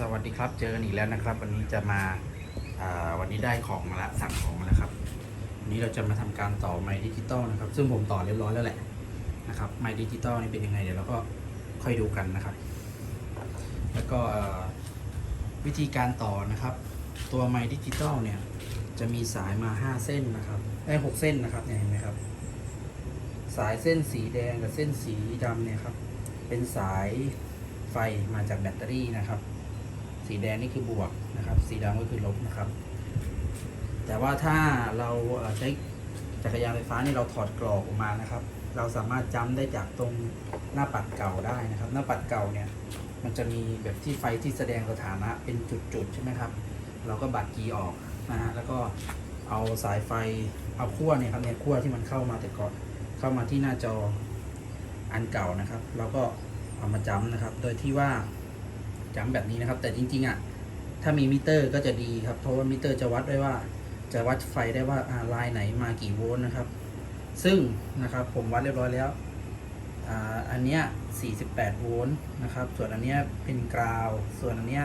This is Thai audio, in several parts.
สวัสดีครับ เจอกันอีกแล้วนะครับ วันนี้จะมาาวันนี้ได้ของมาละสั่งของมาแล้วครับวันนี้เราจะมาทำการต่อไมค์ดิจิตอลนะครับ ซึ่งผมต่อเรียบร้อยแล้วแหละนะครับไมค์ดิจิตอลนี่เป็นยังไงเดี๋ยวเราก็ค่อยดูกันนะครับ แล้วก็วิธีการต่อนะครับ ตัวไมค์ดิจิตอลเนี่ยจะมีสายมา 5 เส้นนะครับไอ้หกเส้นนะครับเนี่ยเห็นไหมครับ สายเส้นสีแดงกับเส้นสีดำเนี่ยครับเป็นสายไฟมาจากแบตเตอรี่นะครับ สีแดงนี่คือบวกนะครับ สีดำก็คือลบนะครับ แต่ว่าถ้าเราใช้จักรยานไฟฟ้านี่เราถอดกรอกออกมานะครับ เราสามารถจำได้จากตรงหน้าปัดเก่าได้นะครับ หน้าปัดเก่าเนี่ย มันจะมีแบบที่ไฟที่แสดงสถานะเป็นจุดๆใช่ไหมครับ เราก็บัดกีออกนะฮะแล้วก็เอาสายไฟเอาขั้วเนี่ยครับเนี่ยขั้วที่มันเข้ามาแต่ก่อนเข้ามาที่หน้าจออันเก่านะครับเราก็เอามาจ้ำนะครับ โดยที่ว่า จ้ำแบบนี้นะครับ แต่จริงๆอะถ้ามีมิเตอร์ก็จะดีครับ เพราะว่ามิเตอร์จะวัดได้ว่า จะวัดไฟได้ว่าอ่าลายไหนมากี่โวลต์นะครับ ซึ่งนะครับผมวัดเรียบร้อยแล้วอ่าอันเนี้ย 48 โวลต์นะครับ ส่วนอันเนี้ยเป็นกราว ส่วนอันเนี้ย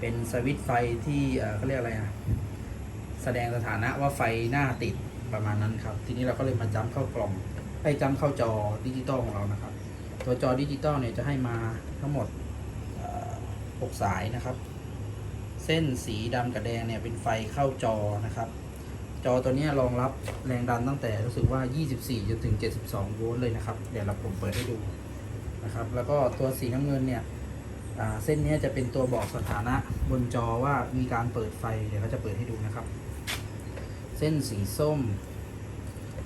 เป็นสวิตช์ไฟที่เออเขาเรียกอะไรอะ แสดงสถานะว่าไฟหน้าติดประมาณนั้นครับ ทีนี้เราก็เลยมาจำเข้ากล่องไอ้จำเข้าจอดิจิตอลของเรานะครับ ตัวจอดิจิตอลเนี่ยจะให้มาทั้งหมด 6 สายนะครับ เส้นสีดำกับแดงเนี่ยเป็นไฟเข้าจอนะครับ จอตัวนี้รองรับแรงดันตั้งแต่รู้สึกว่า 24จนถึง 72 โวลต์เลยนะครับ เดี๋ยวเราผมเปิดให้ดูนะครับ แล้วก็ตัวสีน้ำเงินเนี่ยเส้นนี้จะเป็นตัวบอกสถานะบนจอว่ามีการเปิดไฟ เดี๋ยวเขาจะเปิดให้ดูนะครับ เส้นสีส้ม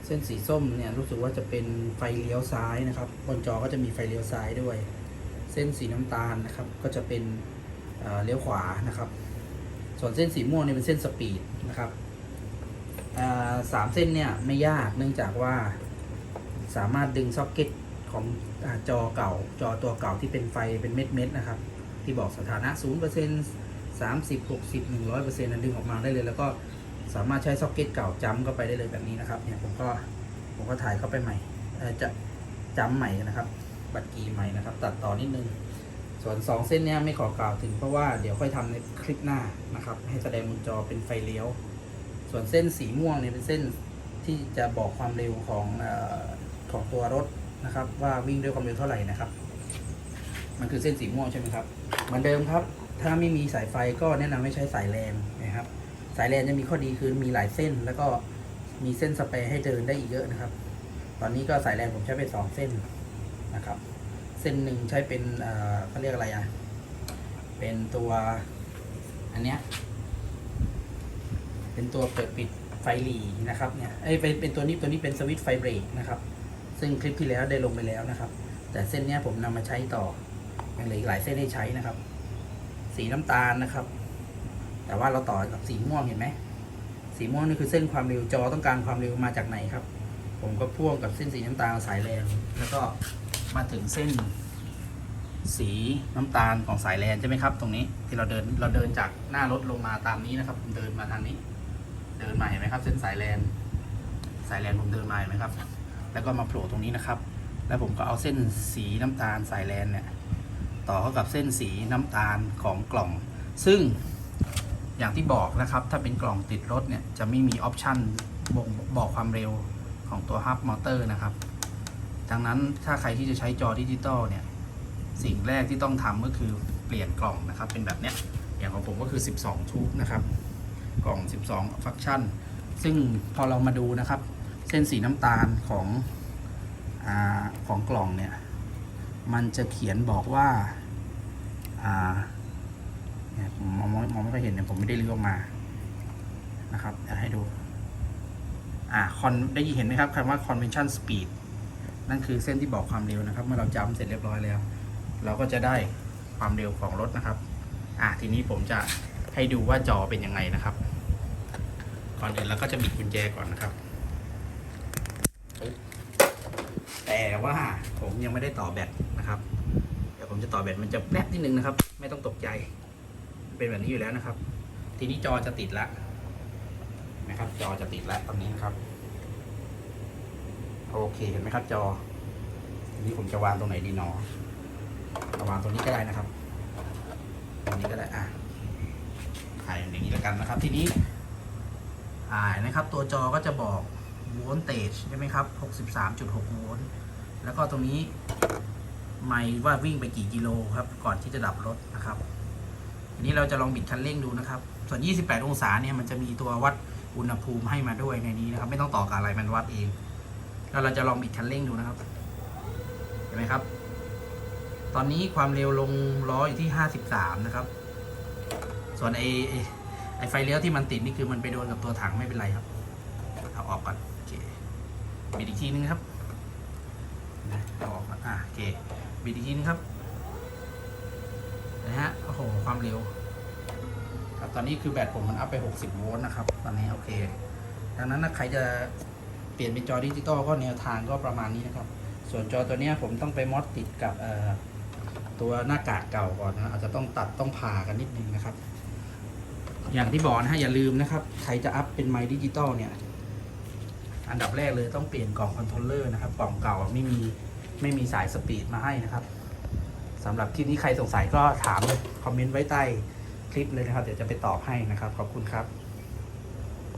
เส้นสีส้มเนี่ยรู้สึกว่าจะเป็นไฟเลี้ยวซ้ายนะครับ บนจอก็จะมีไฟเลี้ยวซ้ายด้วย ส้นสีน้ำตาลนะครับ ก็จะเป็นเลี้ยวขวานะครับ ส่วนเส้นสีม่วงนี่เป็นเส้นสปีดนะครับสามเส้นเนี่ยไม่ยากเนื่องจากว่าสามารถดึงซ็อกเก็ตของอจอเก่าจอตัวเก่าที่เป็นไฟเป็นเม็ดเม็ดๆนะครับ ที่บอกสถานะ 0% 30 60 100%นั้นดึงออกมาได้เลย แล้วก็สามารถใช้ซ็อกเก็ตเก่าจ้ำเข้าไปได้เลยแบบนี้นะครับเนี่ยผมก็ผมก็ถ่ายเข้าไปใหม่จะจ้ำใหม่นะครับ บัตรกีใหม่นะครับ ตัดต่อนิดนึง ส่วน 2 เส้นเนี้ยไม่ขอกล่าวถึงเพราะว่าเดี๋ยวค่อยทำในคลิปหน้านะครับ ให้แสดงบนจอเป็นไฟเลี้ยว ส่วนเส้นสีม่วงเนี่ยเป็นเส้นที่จะบอกความเร็วของอของตัวรถนะครับ ว่าวิ่งด้วยความเร็วเท่าไหร่นะครับ มันคือเส้นสีม่วงใช่ไหมครับเหมือนเดิมครับ ถ้าไม่มีสายไฟก็แนะนำให้ใช้สายแลนนะครับ สายแลนจะมีข้อดีคือมีหลายเส้นแล้วก็มีเส้นสเปรย์ให้เดินได้อีกเยอะนะครับ ตอนนี้ก็สายแลนผมใช้ไปสองเส้น นะครับ เส้นหนึ่งใช้เป็นเขาเรียกอะไรอะ เป็นตัวอันเนี้ยเป็นตัวเปิดปิดไฟหลีนะครับเนี่ยไอ้เป็นเป็นตัวนี้ตัวนี้เป็นสวิตช์ไฟเบรกนะครับ ซึ่งคลิปที่แล้วได้ลงไปแล้วนะครับ แต่เส้นเนี้ยผมนำมาใช้ต่อยังเหลืออีกหลายเส้นให้ใช้นะครับ สีน้ำตาลนะครับ แต่ว่าเราต่อกับสีม่วงเห็นไหมสีม่วงนี่คือเส้นความเร็วจอต้องการความเร็วมาจากไหนครับ ผมก็พ่วงกับเส้นสีน้ำตาลสายแรงแล้วก็ มาถึงเส้น สีน้ำตาลของสายแลนใช่ไหมครับ ตรงนี้ที่เราเดินเราเดินจากหน้ารถลงมาตามนี้นะครับผมเดินมาทางนี้ เดินมาเห็นไหมครับ เส้นสายแลนสายแลนผมเดินมาเห็นไหมครับ แล้วก็มาโผล่ตรงนี้นะครับ แล้วผมก็เอาเส้นสีน้ำตาลสายแลนเนี่ยต่อเข้ากับเส้นสีน้ำตาลของกล่อง ซึ่งอย่างที่บอกนะครับ ถ้าเป็นกล่องติดรถเนี่ยจะไม่มีออปชันบ่งบอกความเร็วของตัวฮับมอเตอร์นะครับ ดังนั้นถ้าใครที่จะใช้จอดิจิตอลเนี่ยสิ่งแรกที่ต้องทำก็คือเปลี่ยนกล่องนะครับ เป็นแบบเนี้ยอย่างของผมก็คือ 12ทูบนะครับ กล่อง 12 ฟังก์ชัน ซึ่งพอเรามาดูนะครับ เส้นสีน้ำตาลของอของกล่องเนี่ย มันจะเขียนบอกว่าอ่าเนี่ยผมมองมองไม่ค่อยเห็นเนี่ยผมไม่ได้เลือกออกมานะครับเดี๋ยวให้ดูอ่าคอนได้ยินเห็นไหมครับคำว่า convention speed นั่นคือเส้นที่บอกความเร็วนะครับ เมื่อเราจำเสร็จเรียบร้อยแล้ว เราก็จะได้ความเร็วของรถนะครับอ่าทีนี้ผมจะให้ดูว่าจอเป็นยังไงนะครับ ก่อนอื่นเราก็จะบิดกุญแจก่อนนะครับ แต่ว่าผมยังไม่ได้ต่อแบตนะครับ เดี๋ยวผมจะต่อแบตมันจะแป๊บนิดนึงนะครับ ไม่ต้องตกใจ เป็นแบบนี้อยู่แล้วนะครับ ทีนี้จอจะติดแล้วนะครับ จอจะติดแล้วตอนนี้นะครับ โอเคเห็นไหมครับจอทีนี้ผมจะวางตรงไหนดีหนอาวางตรงนี้ก็ได้นะครับ ตรงนี้ก็ได้อะถ่ายอย่างนี้แล้วกันนะครับ ทีนี้ อ่านะครับ ตัวจอก็จะบอกโวลต์เตจใช่ไหมครับ63.6โวลต์แล้วก็ตรงนี้ไม่ว่าวิ่งไปกี่กิโลครับ ก่อนที่จะดับรถนะครับทีนี้เราจะลองบิดคันเร่งดูนะครับ ส่วน 28 องศาเนี่ยมันจะมีตัววัดอุณหภูมิให้มาด้วยในนี้นะครับ ไม่ต้องต่อกับอะไรมันวัดเอง แล้วเราจะลองบิดคันเร่งดูนะครับ เห็นไหมครับ ตอนนี้ความเร็วลงล้ออยู่ที่ 53 นะครับ ส่วนไอไอ้ไฟเลี้ยวที่มันติดนี่คือมันไปโดนกับตัวถังไม่เป็นไรครับ เอาออกก่อนโอเคบิดอีกทีนึงครับเอาออกก่อนอะโอเคบิดอีกทีนึงครับนะฮะโอ้โหความเร็วครับตอนนี้คือแบตผมมันอัพไป 60 โวลต์นะครับ ตอนนี้โอเค ดังนั้นใครจะ เปลี่ยนเป็นจอดิจิตอลก็แนวทางก็ประมาณนี้นะครับ ส่วนจอตัวนี้ผมต้องไปมอดติดกับตัวหน้ากากเก่าก่อนนะอาจจะต้องตัดต้องผ่ากันนิดนึงนะครับ อย่างที่บอกนะฮะอย่าลืมนะครับ ใครจะอัพเป็นไมค์ดิจิตอลเนี่ย อันดับแรกเลยต้องเปลี่ยนกล่องคอนโทรลเลอร์นะครับ กล่องเก่าไม่มีไม่มีสายสปีดมาให้นะครับสำหรับที่นี้ใครสงสัยก็ถามเลยคอมเมนต์ไว้ใต้คลิปเลยนะครับ เดี๋ยวจะไปตอบให้นะครับ ขอบคุณครับ